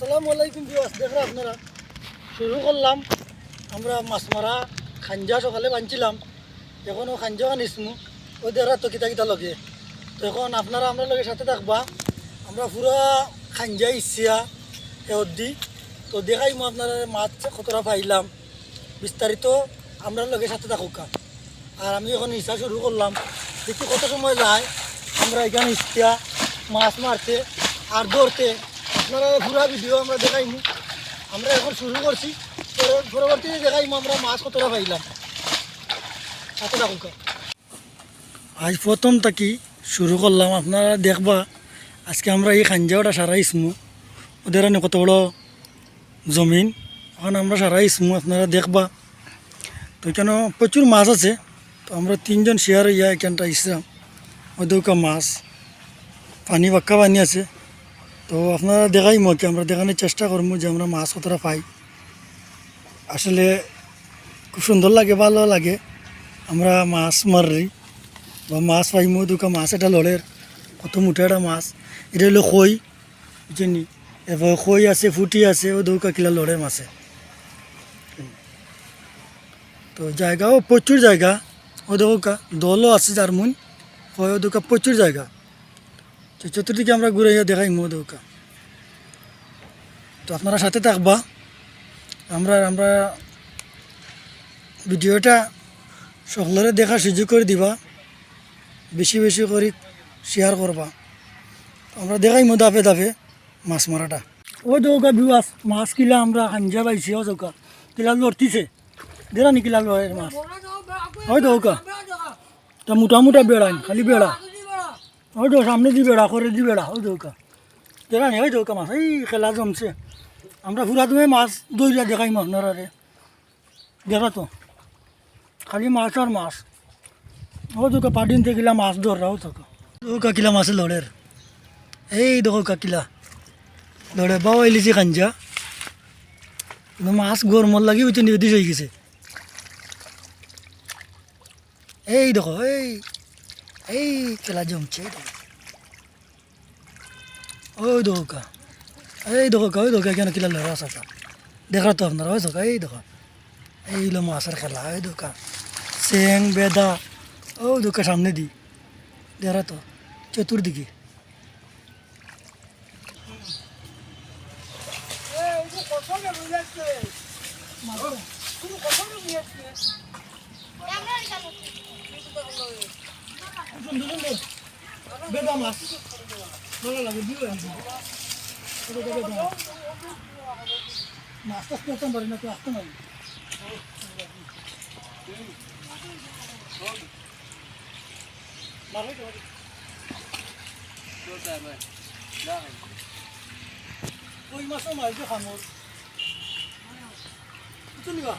আসসালামু আলাইকুম বিয়াস দেখরা আপনারা, শুরু করলাম। আমরা মাছ মারা খাঞ্জা সকালে বানছিলাম এখনও খাঞ্জা আনিসমু ওই দেখরা তো কিতা কিতা লগে। তো এখন আপনারা আমরা লগে সাথে থাকবা। আমরা পুরা খাঞ্জা ইচ্ছিয়া অদ্দি। তো দেখাই দেখাইমু আপনারা মাছ কতটা পাইলাম। বিস্তারিত আমরা লগে সাথে থাকুক। আর আমি এখন ইচ্ছা শুরু করলাম। দেখি কত সময় যায়। আমরা এখানে ইচ্ছা মাছ মারতে আর ধরতে। আপনারা পুরা ভিডিও আমরা দেখাইমু আমরা এখন শুরু করছি। পরে- পরবর্তীতে দেখাইমু আমরা মাছ কতটা পাইলাম। সাথে থাকুক আজ প্রথম থাকি শুরু করলাম। আপনারা দেখবা, আজকে আমরা এই খাঞ্জাওটা সারা ইসমু ওদের কত বড় জমিন। এখন আমরা সারা ইসমু আপনারা দেখবা। তো এখানে প্রচুর মাছ আছে। তো আমরা তিনজন শেয়ার হইয়া এখানটা ইসলাম ওদেরকে মাছ। পানি বাক্কা পানি আছে। তো আপনারা দেখাই মকে আমরা দেখানোর চেষ্টা করব যে আমরা মাছ কতটা পাই। আসলে খুব সুন্দর লাগে, ভালো লাগে। আমরা মাছ মারি বা মাছ পাইমো দুকা মাছ এটা লড়ের কত মুঠা একটা মাছ। এটা হলো খই বুঝছেনি এবার খই আছে, ফুটি আছে, ও দৌকা কিলা লড়ে মাছে। তো জায়গাও প্রচুর জায়গা। ও দৌকা দলও আছে যার মুন হয় ও দৌকা প্রচুর জায়গা। তো চতুর্দিকে আমরা ঘুরে দেখাই মো দৌকা। তো আপনারা সাথে থাকবা। আমরা আমরা ভিডিওটা সকলের দেখার সুযোগ করে দিবা। বেশি বেশি করে শেয়ার করবা। আমরা দেখাই মো দাপে দাপে মাছ মারাটা। ও দৌকা বিবাস মাছ কিলা আমরা হাঞ্জা পাইছি, ও দৌকা কিলা লড়তিছে দেরা নি কিলা লড়ে মাছ। ওই দৌকা তা মোটা মোটা বেড়ান খালি বেড়া। ওই তো সামনে দি বেড়া করে দি বেড়া ওই দৌকা দেরা নি ওই দৌকা মাছ। এই খেলা জমছে। আমরা ফুরা তুমি মাছ দইরা দেখাই মাছ নড়ারে দেখা তো, খালি মাছ আর মাছ। ও দৌকা পাটিন থেকে মাছ ধরাও থাকো দৌকা কিলা মাছ লড়ের। এই দেখো কাকিলা, লড়ে বাবা ইলিছি খাঞ্জা। কিন্তু মাছ গরমর লাগি উঠে নিবেদিস হয়ে গেছে। এই দেখো, এই এই খেলা জমছে। ওই দেখো কা। এই দেখো ওই দেখো কেন কিলা লড়া সাকা দেখা তো আপনারা ওই দেখো এই দেখো এই লো মাছের খেলা ওই দেখো সেং বেদা ও দেখো সামনে দি দেখা তো চতুর্দিকে বেদা মাছ লাগে দিও মাছটা প্রথম পারি না তো আসতে পারি ওই মাছও মাছ দিয়ে খামর কিছু নিবা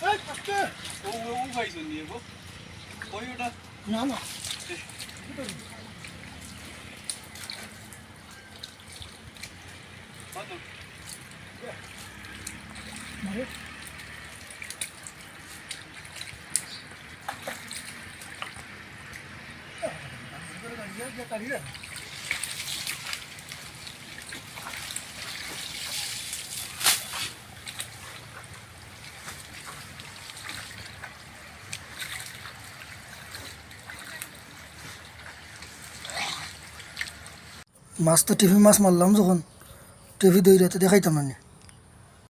এই আস্তে ও ও ও পাইছো নিয়ে গো ওই ওটা না না কত মারে মাছ তো টিভি মাছ মারলাম যখন। টিভি দইরাতে দেখাইতাম না।